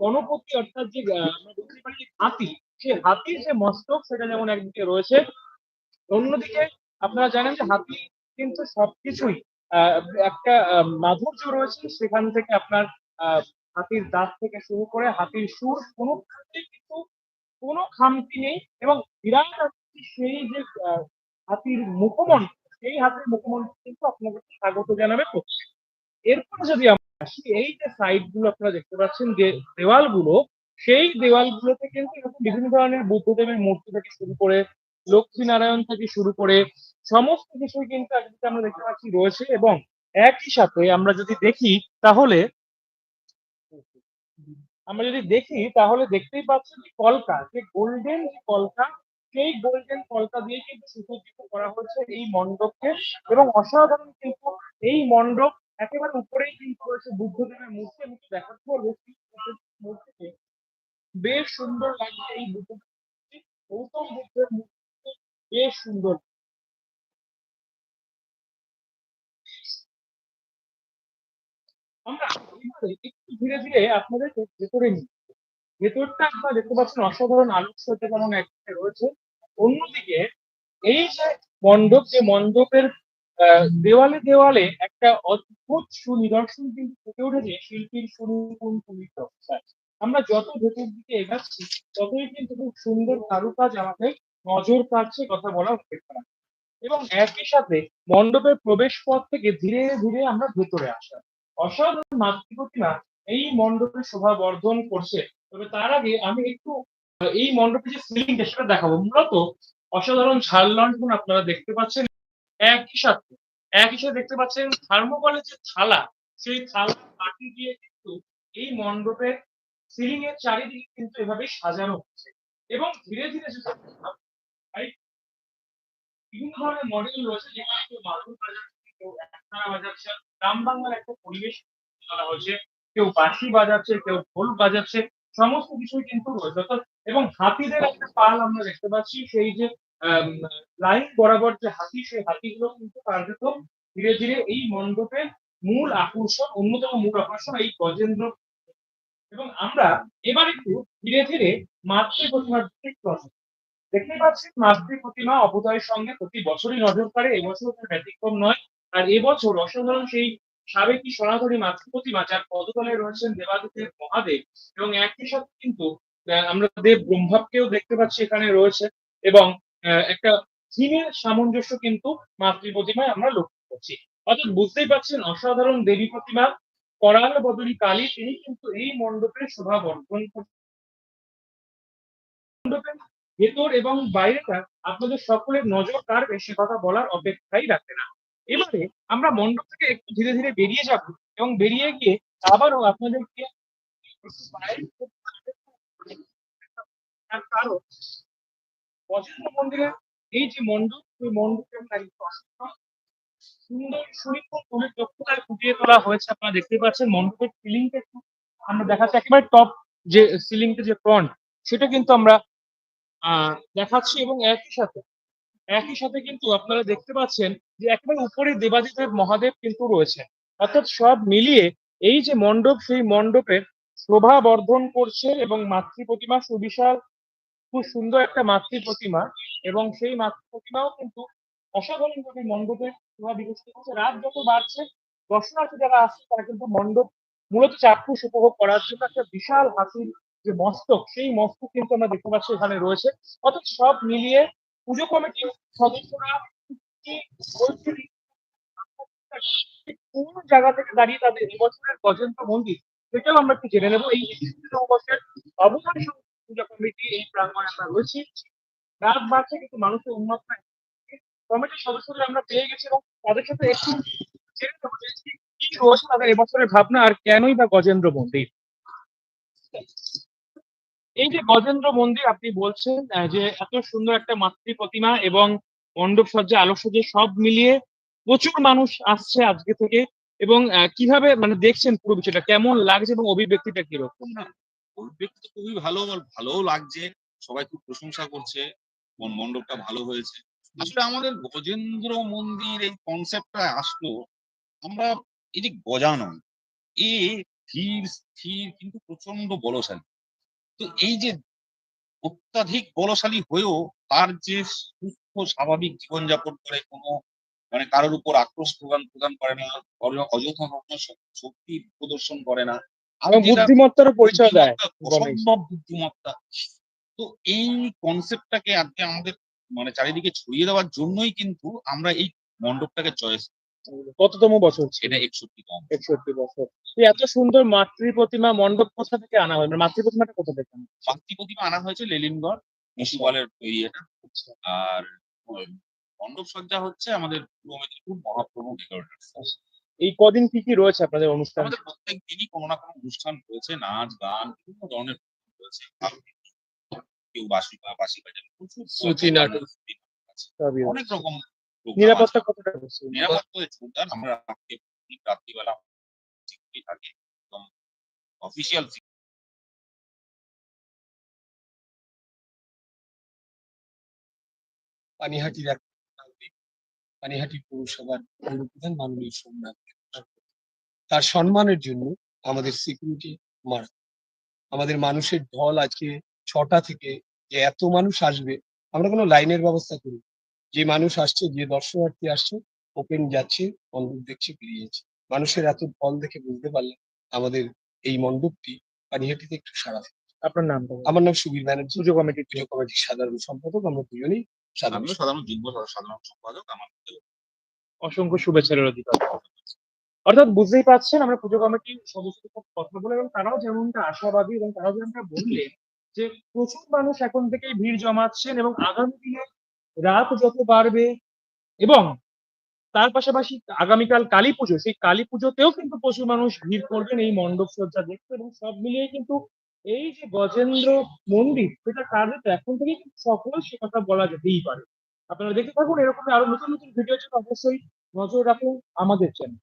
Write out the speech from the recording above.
গণপতি অর্থাৎ যে হাতি সেই হাতির যে মস্তক সেটা যেমন একদিকে রয়েছে, অন্যদিকে আপনারা জানেন যে হাতি কিন্তু সবকিছুই একটা মাধুর্য রয়েছে সেখান থেকে আপনার হাতির দাঁত থেকে শুরু করে হাতির সুর, কোনো কিন্তু, কোনো খামতি নেই এবং বিরাট সেই যে হাতির মুখমণ্ডল সেই হাতির মুখমণ্ডল কিন্তু আপনাদের স্বাগত জানাবে প্রত্যেকে। এরপরে যদি এই যে সাইডগুলো আপনারা দেখতে পাচ্ছেন, যে দেওয়ালগুলো, সেই দেওয়ালগুলোতে কিন্তু বিভিন্ন ধরনের বুদ্ধদেবের মূর্তি থেকে শুরু করে লক্ষ্মী নারায়ণ থেকে শুরু করে, সমস্ত কিছুই কিন্তু একদিকে আমরা দেখতে পাচ্ছি রয়েছে এবং একই সাথে আমরা যদি দেখি তাহলে, আমরা যদি দেখি তাহলে দেখতেই পাচ্ছি যে কলকা, যে গোল্ডেন যে কলকা, সেই গোল্ডেন কলকা দিয়ে কিন্তু সুসজ্জিত করা হয়েছে এই মণ্ডপকে এবং অসাধারণ কিন্তু এই মণ্ডপ একেবারে উপরেই কিন্তু রয়েছে বুদ্ধদেবের মূর্তি, আমি একটু দেখাতে পারব মূর্তিকে বেশ সুন্দর লাগছে এই বুদ্ধদেবের গৌতম বুদ্ধের মূর্তি বেশ সুন্দর আমরা একটু ধীরে ধীরে আপনাদের ভেতরে নিই ভেতরটা আপনারা দেখতে পাচ্ছেন অসাধারণ আলোকসজ্জা যেমন একদিকে রয়েছে। অন্যদিকে এই যে মণ্ডপ, যে মণ্ডপের দেওয়ালে দেওয়ালে একটা অদ্ভুত সুনিদর্শন কিন্তু ফুটে উঠেছে শিল্পীর সুনিপুণ পরিচর্যায় আমরা যত ভেতর দিকে এগাচ্ছি, ততই কিন্তু খুব সুন্দর কারুকাজ আমাদের নজর কাড়ছে কথা বলা হতে পারে এবং একই সাথে মণ্ডপের প্রবেশ পথ থেকে ধীরে ধীরে আমরা ভেতরে আসা। অসাধারণ মাতৃ প্রতিমা এই মণ্ডপের শোভা বর্ধন করছে। তবে তার আগে আমি একটু এই মণ্ডপের যে সিলিংটা সেটা দেখাবো। মূলত অসাধারণ ঝাল লণ্ঠন আপনারা দেখতে পাচ্ছেন। একই সাথে একই সাথে দেখতে পাচ্ছেন থার্মোকলের যে থালা। সেই থালা মাটি দিয়ে কিন্তু এই মণ্ডপের সিলিং এর চারিদিকে কিন্তু এভাবে সাজানো হচ্ছে। এবং ধীরে ধীরে যেটা বিভিন্ন ধরনের মডেল রয়েছে যেখানে কেউ মাদুর বাজাচ্ছে কেউ একতারা বাজাচ্ছে গ্রাম বাংলার একটা পরিবেশ করা হয়েছে। কেউ বাঁশি বাজাচ্ছে, কেউ ঢোল বাজাচ্ছে, সমস্ত কিছুই কিন্তু রয়েছে। এবং হাতিদের একটা পাল আমরা দেখতে পাচ্ছি, সেই যে লাইন বরাবর যে হাতি, সেই হাতিগুলো কিন্তু কার্যত ধীরে ধীরে এই মণ্ডপের মূল আকর্ষণ, অন্যতম মূল আকর্ষণ এই গজেন্দ্র। এবং আমরা এবার একটু ধীরে ধীরে মাতৃ প্রতিমার দিকে দেখতে পাচ্ছি মাতৃ প্রতিমা অবদয়ের সঙ্গে প্রতি বছরই নজর কাড়ে এবছর তার ব্যতিক্রম নয়। আর এবছর অসাধারণ সেই সাবেকি সনাতনী মাতৃ প্রতিমা, যার পদতলে রয়েছেন দেবাদিদেব মহাদেব। এবং একই সাথে কিন্তু আমরা দেব ব্রহ্মাকেও দেখতে পাচ্ছি এখানে রয়েছে। এবং একটা থিমের সামঞ্জস্য কিন্তু মাতৃ প্রতিমায় আমরা লক্ষ্য করছি। অর্থাৎ বুঝতেই পারছেন অসাধারণ দেবী প্রতিমা করাল বদলি কালী, তিনি কিন্তু এই মণ্ডপের শোভা বর্ধন মণ্ডপের ভেতর এবং বাইরেটা আপনাদের সকলের নজর কাড়বে, সে কথা বলার অপেক্ষাই রাখে না। এবারে আমরা মণ্ডপ থেকে একটু ধীরে ধীরে বেরিয়ে যাব এবং বেরিয়ে গিয়ে আবারও আপনাদেরকে কারণ বজেন্দ্র মন্দিরের এই যে মণ্ডপ ওই একদম সুন্দর সুনিপুণ ফুলের দক্ষতায় ফুটিয়ে তোলা হয়েছে, আপনারা দেখতে পাচ্ছেন। মণ্ডপের সিলিংটা একটু আমরা দেখাচ্ছি। একেবারে টপ যে সিলিংটা যে ফ্রন্ট সেটা কিন্তু আমরা দেখাচ্ছি এবং একই সাথে একই সাথে কিন্তু আপনারা দেখতে পাচ্ছেন যে একেবারে উপরে দেবাদিদেব মহাদেব কিন্তু রয়েছে। অর্থাৎ সব মিলিয়ে এই যে মণ্ডপ সেই মণ্ডপের শোভা বর্ধন করছে এবং মাতৃ প্রতিমা সুবিশাল খুব সুন্দর একটা মাতৃ প্রতিমা এবং সেই মাতৃ প্রতিমাও কিন্তু অসাধারণ ভাবে মণ্ডপের শোভা বিকশিত করছে রাত যত বাড়ছে, দর্শনার্থী যারা আসছে, তারা কিন্তু মণ্ডপ মূলত চাক্ষুষ উপভোগ করার জন্য একটা বিশাল হাসির যে মস্তক, সেই মস্তক কিন্তু আমরা দেখতে পাচ্ছি এখানে রয়েছে। অর্থাৎ সব মিলিয়ে পুজো কমিটির সদস্যরা কোন জায়গা থেকে দাঁড়িয়ে তাদের এবছরের গজেন্দ্র মন্দির, সেটাও আমরা একটু জেনে নেব। এই একত্রিশতম বর্ষের অবদান পূজা কমিটি এই প্রাঙ্গণে আমরা রয়েছি রাত বাড়ছে কিন্তু মানুষের উন্নত নাই কমিটির সদস্যদের আমরা পেয়ে গেছি এবং তাদের সাথে একটু যে কি রয়েছে তাদের এবছরের ভাবনা আর কেনই বা গজেন্দ্র মন্দির? এই যে গজেন্দ্র মন্দির আপনি বলছেন যে এত সুন্দর একটা মাতৃ প্রতিমা এবং মণ্ডপ সজ্জা, আলোকসজ্জা সব মিলিয়ে প্রচুর মানুষ আসছে আজকে থেকে এবং কীভাবে মানে দেখছেন পুরো বিষয়টা? কেমন লাগছে এবং অভিব্যক্তিটা কীরকম? না তো খুবই ভালো আমার ভালোও লাগছে। সবাই খুব প্রশংসা করছে। মন- মণ্ডপটা ভালো হয়েছে। আসলে আমাদের গজেন্দ্র মন্দির এই কনসেপ্টটা আসলো আমরা এই যে গজানন এ ধীর স্থির কিন্তু প্রচণ্ড বলশালী। তো এই যে অত্যাধিক বলশালী হয়েও তার যে সুস্থ স্বাভাবিক জীবনযাপন করে কোনো মানে কারোর উপর আক্রোশ প্রদান প্রদান করে না অযথা কখনো শক্তি প্রদর্শন করে না এবং বুদ্ধিমত্তারও পরিচয় দেয় অসম্ভব বুদ্ধিমত্তা। তো এই কনসেপ্টটাকে আজকে আমাদের মানে চারিদিকে ছড়িয়ে দেওয়ার জন্যই কিন্তু আমরা এই মণ্ডপটাকে চয়েস কততম বছর এটা একষট্টি কম একষট্টি বছর। এত সুন্দর মাতৃ প্রতিমা মণ্ডপ কোথা থেকে আনা হয়? মানে মাতৃ প্রতিমাটা কোথা থেকে আনা মাতৃ প্রতিমা আনা হয়েছে লেলিনগড় মুসিবালের তৈরি এটা আর ওই মণ্ডপ সজ্জা হচ্ছে আমাদের পূর্ব মেদিনীপুর মহাপ্রভু ডেকোরেটার্স এই কদিন কি কি রয়েছে আপনাদের অনুষ্ঠান? আমাদের প্রত্যেক দিনই কোনো না কোনো অনুষ্ঠান রয়েছে নাচ গান বিভিন্ন ধরনের রয়েছে। কেউ বাসি বা বাসি বাজার প্রচুর শ্রুতি নাটক। অনেক রকম নিরাপত্তা কতটা নিরাপত্তা জোরদার আমরা রাত্রে রাত্রিবেলা থাকে একদম অফিসিয়াল পানিহাটির এক পানিহাটি পৌরসভার পৌরপ্রধান মাননীয় সোমনাথ তার সম্মানের জন্য আমাদের সিকিউরিটি মারা আমাদের মানুষের ঢল আজকে ছটা থেকে যে এত মানুষ আসবে আমরা কোনো লাইনের ব্যবস্থা করি যে মানুষ আসছে যে দর্শনার্থী আসছে ওপেন যাচ্ছে মণ্ডপ দেখছে বেরিয়ে যাচ্ছে। মানুষের এত ঢল দেখে বুঝতে পারলাম আমাদের এই মণ্ডপটি পানিহাটিতে একটু সারা। আপনার নাম আমার নাম সুবীর ব্যানার্জি। পুজো কমিটির পুজো কমিটির সাধারণ সম্পাদক আমরা দুজনেই। আমিও সাধারণ যুগ্ম সাধারণ সম্পাদক আমার অসংখ্য শুভেচ্ছার অধিকার অর্থাৎ বুঝতেই পারছেন আমরা পুজো কমিটির সদস্যদের সাথে কথা বলে এবং তারাও যেমনটা আশাবাদী এবং তারাও যেমনটা বললেন যে প্রচুর মানুষ এখন থেকেই ভিড় জমাচ্ছেন এবং আগামী দিনে রাত যত বাড়বে এবং তার পাশাপাশি আগামীকাল কালী পুজো সেই কালী পুজোতেও কিন্তু প্রচুর মানুষ ভিড় করবেন এই মণ্ডপ সজ্জা দেখতে এবং সব মিলিয়ে কিন্তু এই যে গজেন্দ্র মন্দির, সেটা কাজে তো এখন থেকে সফল, সে কথা বলা যেতেই পারে। আপনারা দেখতে থাকুন এরকম আরও নতুন নতুন ভিডিও জন্য অবশ্যই নজর রাখুন আমাদের চ্যানেল